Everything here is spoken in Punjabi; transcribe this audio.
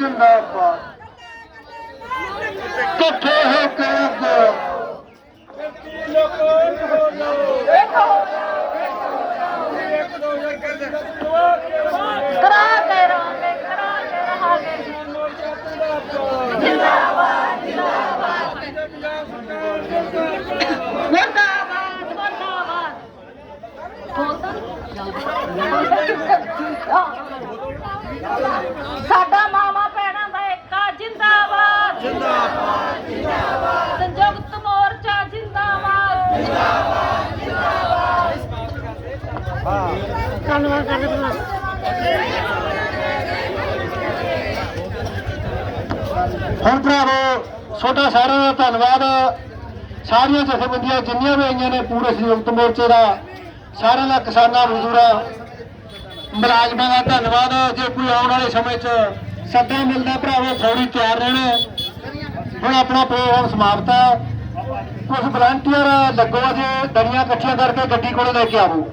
ਜਿੰਦਾਬਾਦ। ਇਕੱਠੇ ਹੋ ਕੇ ਅੱਗੇ। ਕਰਾ ਕੇ ਰਹਾਂਗੇ ਕਰਾ ਕੇ ਰਹਾਂਗੇ। ਜਿੰਦਾਬਾਦ ਜਿੰਦਾਬਾਦ। ਮੁਰਦਾਬਾਦ ਮੁਰਦਾਬਾਦ। ਸਾਡਾ ਮਾਮਾ ਭੈਣਾਂ ਦਾ ਏਕਾ ਜਿੰਦਾਬਾਦ ਜਿੰਦਾਬਾਦ ਜਿੰਦਾਬਾਦ ਸੰਯੁਕਤ ਮੋਰਚਾ ਜਿੰਦਾਬਾਦ ਜਿੰਦਾਬਾਦ ਜਿੰਦਾਬਾਦ ਧੰਨਵਾਦ ਕਰਦੇ ਹੁਣ ਭਰਾਵੋ, ਤੁਹਾਡਾ ਸਾਰਿਆਂ ਦਾ ਧੰਨਵਾਦ। ਸਾਰੀਆਂ ਜਥੇਬੰਦੀਆਂ ਜਿੰਨੀਆਂ ਵੀ ਆਈਆਂ ਨੇ ਪੂਰੇ ਸੰਯੁਕਤ ਮੋਰਚੇ ਦਾ, ਸਾਰਿਆਂ ਦਾ ਕਿਸਾਨਾਂ, ਮਜ਼ਦੂਰਾਂ, ਮੁਲਾਜ਼ਮਾਂ ਦਾ ਧੰਨਵਾਦ। ਜੇ ਕੋਈ ਆਉਣ ਵਾਲੇ ਸਮੇਂ 'ਚ ਸੱਦਾ ਮਿਲਦਾ ਭਰਾਵੋ ਥੋੜੀ ਤਿਆਰ ਰਹਿਣਾ। ਹੁਣ ਆਪਣਾ ਪ੍ਰੋਗਰਾਮ ਸਮਾਪਤ ਹੈ। ਕੁਝ ਵਲੰਟੀਅਰ ਲੱਗੋ ਅਜੇ, ਦਰੀਆਂ ਇਕੱਠੀਆਂ ਕਰਕੇ ਗੱਡੀ ਕੋਲੇ ਲੈ ਕੇ ਆਵੋ।